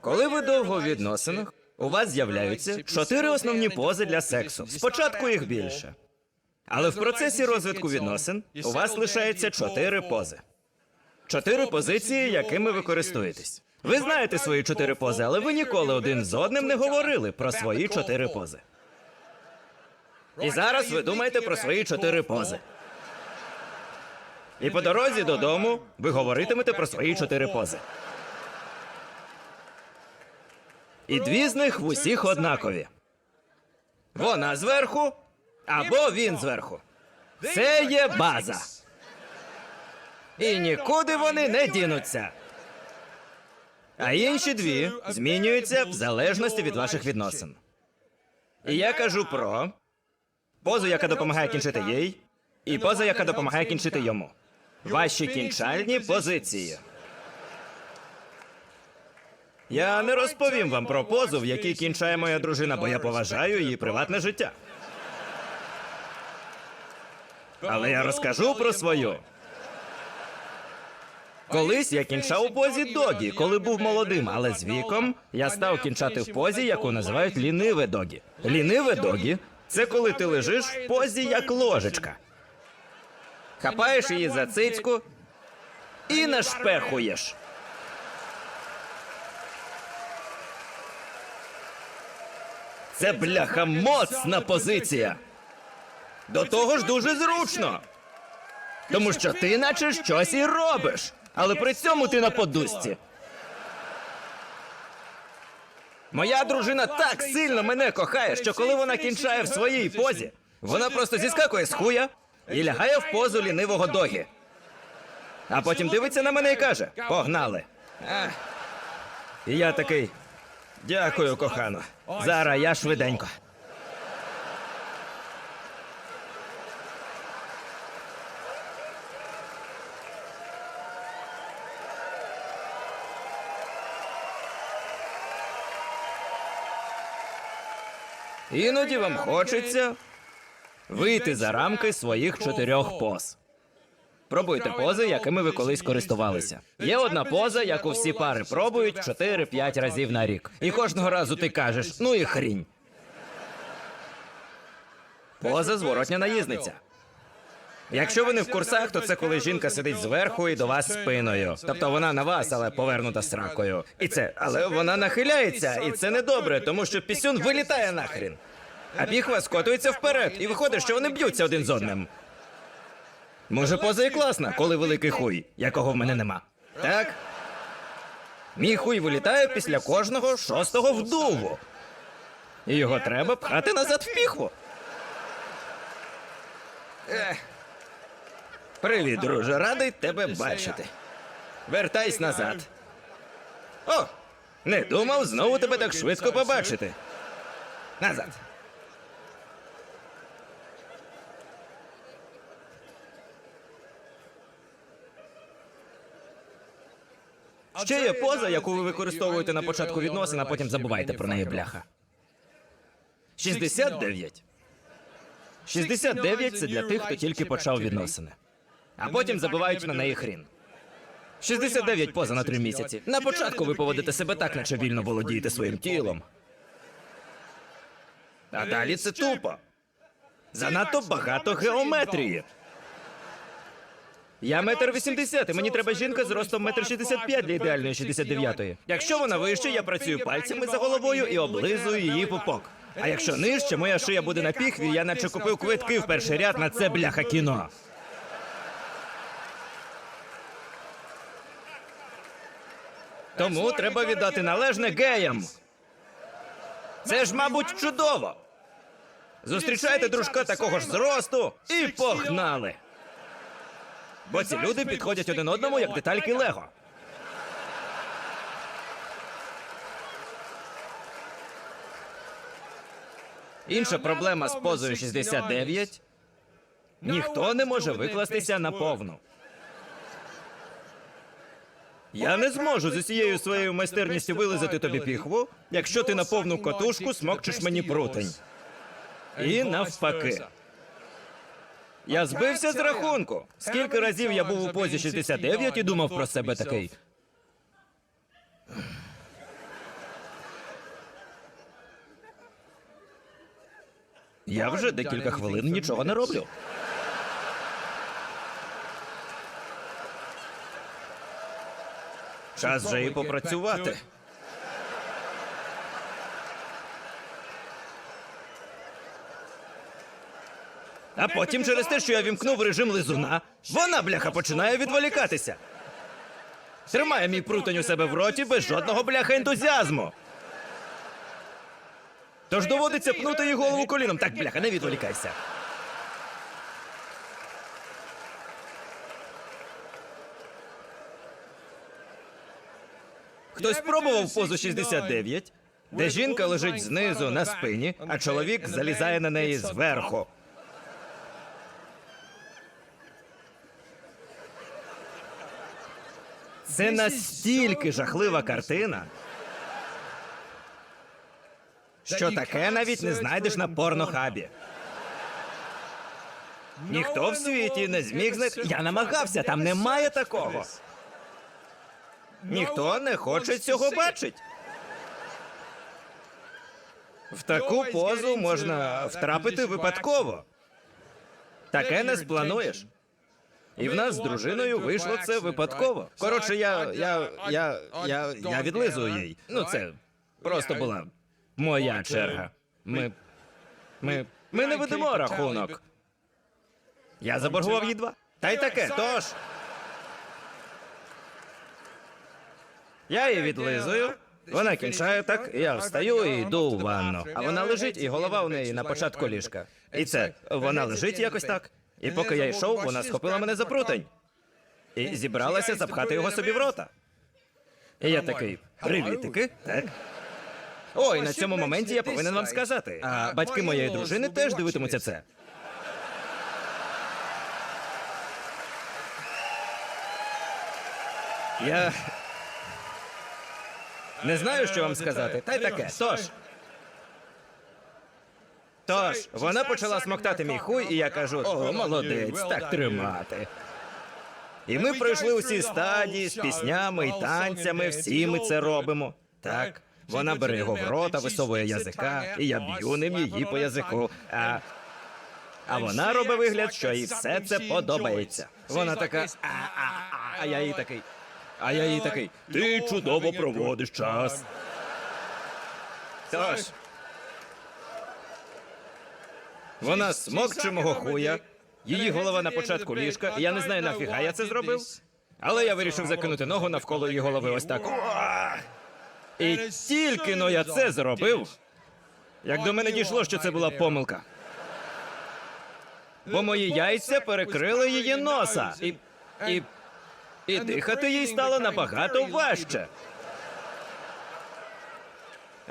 Коли ви довго у відносинах, у вас з'являються чотири основні пози для сексу. Спочатку їх більше. Але в процесі розвитку відносин у вас лишається чотири пози. Чотири позиції, якими ви користуєтесь. Ви знаєте свої чотири пози, але ви ніколи один з одним не говорили про свої чотири пози. І зараз ви думаєте про свої чотири пози. І по дорозі додому ви говоритимете про свої чотири пози. І дві з них в усіх однакові. Вона зверху або він зверху. Це є база. І нікуди вони не дінуться. А інші дві змінюються в залежності від ваших відносин. І я кажу про позу, яка допомагає кінчити їй, і поза, яка допомагає кінчити йому. Ваші кінчальні позиції. Я не розповім вам про позу, в якій кінчає моя дружина, бо я поважаю її приватне життя. Але я розкажу про свою. Колись я кінчав у позі догі, коли був молодим, але з віком я став кінчати в позі, яку називають ліниве догі. Ліниве догі це коли ти лежиш в позі як ложечка. Хапаєш її за цицьку і нашпехуєш. Це бляха моцна позиція. До того ж дуже зручно. Тому що ти наче щось і робиш, але при цьому ти на подусці. Моя дружина так сильно мене кохає, що коли вона кінчає в своїй позі, вона просто зіскакує з хуя і лягає в позу лінивого догі. А потім дивиться на мене і каже: Погнали. І я такий. Дякую, кохано. Зараз я швиденько. Іноді вам хочеться вийти за рамки своїх чотирьох поз. Пробуйте пози, якими ви колись користувалися. Є одна поза, яку всі пари пробують 4-5 разів на рік. І кожного разу ти кажеш, ну і хрінь. Поза зворотня наїзниця. Якщо ви не в курсах, то це коли жінка сидить зверху і до вас спиною. Тобто вона на вас, але повернута сракою. І це, але вона нахиляється, і це недобре, тому що пісюн вилітає нахрін. А піхва скотується вперед, і виходить, що вони б'ються один з одним. Може, поза і класна, коли великий хуй, якого в мене нема. Так? Мій хуй вилітає після кожного шостого вдуву. І його треба пхати назад в піхву. Привіт, друже, радий тебе бачити. Вертайся назад. О! Не думав знову тебе так швидко побачити. Назад. Ще є поза, яку ви використовуєте на початку відносин, а потім забуваєте про неї, бляха. 69. 69 – це для тих, хто тільки почав відносини. А потім забувають на неї хрін. 69 поза на три місяці. На початку ви поводите себе так, наче вільно володієте своїм тілом. А далі це тупо. Занадто багато геометрії. Я метр вісімдесят, і мені треба жінка з ростом метр шістдесят п'ять для ідеальної 69-ї. Якщо вона вище, я працюю пальцями за головою і облизую її пупок. А якщо нижче, моя шия буде на піхві, я наче купив квитки в перший ряд на це бляха кіно. Тому треба віддати належне геям. Це ж, мабуть, чудово. Зустрічайте дружка такого ж зросту і погнали. Бо ці люди підходять один одному як детальки Лего. Інша проблема з позою 69 – ніхто не може викластися на повну. Я не зможу з усією своєю майстерністю вилизати тобі піхву, якщо ти на повну котушку смокчеш мені прутень. І навпаки. Я збився з рахунку. Скільки разів я був у позі 69 і думав про себе такий. Я вже декілька хвилин нічого не роблю. Час же і попрацювати. А потім через те, що я вімкнув режим лизуна, вона, бляха, починає відволікатися. Тримає мій прутень у себе в роті без жодного бляха ентузіазму. Тож доводиться пнути їй голову коліном. Так, бляха, не відволікайся. Хтось пробував позу 69, де жінка лежить знизу на спині, а чоловік залізає на неї зверху. Це настільки жахлива картина, що таке навіть не знайдеш на порнохабі. Ніхто в світі не зміг знайти. Я намагався, там немає такого. Ніхто не хоче цього бачить. В таку позу можна втрапити випадково. Таке не сплануєш. І в нас з дружиною вийшло це випадково. Коротше, я. я. я. я. я відлизую їй. Ну, це просто була моя черга. Ми. Ми. Ми не ведемо рахунок. Я заборгував їй два. Та й таке, тож. Я її відлизую. Вона кінчає так, я встаю і йду у ванну. А вона лежить, і голова у неї на початку ліжка. І це вона лежить якось так. І поки я йшов, вона схопила мене за прутень. І зібралася запхати його собі в рота. І я такий, привітики, так. О, і на цьому моменті я повинен вам сказати. А батьки моєї дружини теж дивитимуться це. Я не знаю, що вам сказати. Та й таке. Тож. Тож, вона почала смоктати мій хуй, і я кажу: о, молодець, так тримати. І ми пройшли усі стадії з піснями і танцями, всі ми це робимо. Так. Вона бере його в рота, висовує язика, і я б'ю ним її по язику. А, а вона робить вигляд, що їй все це подобається. Вона така, а, а, а, а я їй такий. А я їй такий. Ти чудово проводиш час. Тож. Вона смокче мого хуя, її голова на початку ліжка, я не знаю нафіга я це зробив. Але я вирішив закинути ногу навколо її голови ось так. І тільки но я це зробив, як до мене дійшло, що це була помилка. Бо мої яйця перекрили її носа. І. і. і дихати їй стало набагато важче.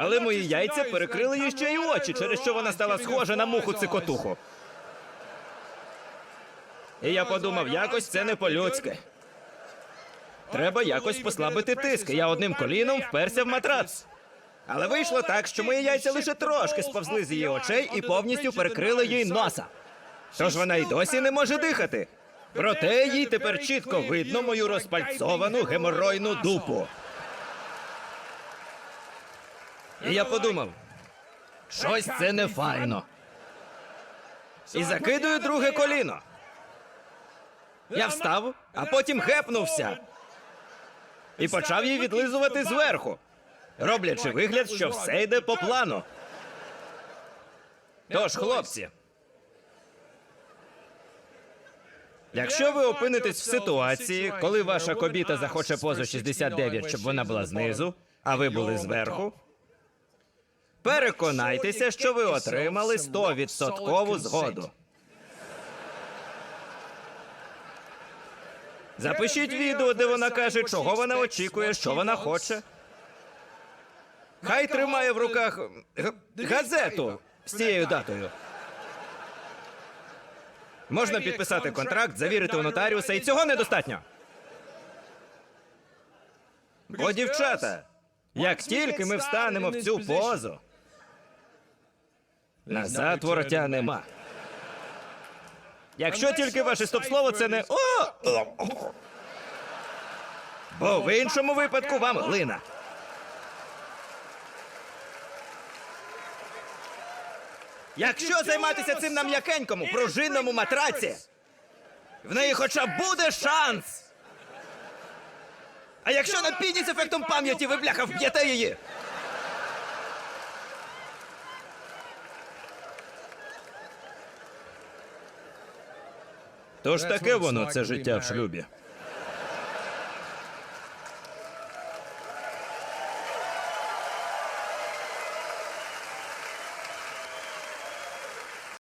Але мої яйця перекрили їй ще й очі, через що вона стала схожа на муху цикотуху. І я подумав, якось це не по-людськи. Треба якось послабити тиск. і Я одним коліном вперся в матрац. Але вийшло так, що мої яйця лише трошки сповзли з її очей і повністю перекрили їй носа. Тож вона й досі не може дихати. Проте їй тепер чітко видно мою розпальцовану геморойну дупу. І я подумав, щось це не файно. І закидую друге коліно. Я встав, а потім гепнувся. І почав її відлизувати зверху, роблячи вигляд, що все йде по плану. Тож, хлопці, якщо ви опинитесь в ситуації, коли ваша кобіта захоче позу 69, щоб вона була знизу, а ви були зверху, переконайтеся, що ви отримали 100% згоду. Запишіть відео, де вона каже, чого вона очікує, що вона хоче. Хай тримає в руках газету з цією датою. Можна підписати контракт, завірити у нотаріуса, і цього недостатньо. Бо, дівчата, як тільки ми встанемо в цю позу, назад вороття нема. Якщо тільки ваше стоп-слово це не о! Бо в іншому випадку вам глина. Якщо займатися цим на м'якенькому, пружинному матраці, в неї хоча б буде шанс. А якщо на піді з ефектом пам'яті ви бляха вб'єте її. Тож таке воно, це життя в шлюбі.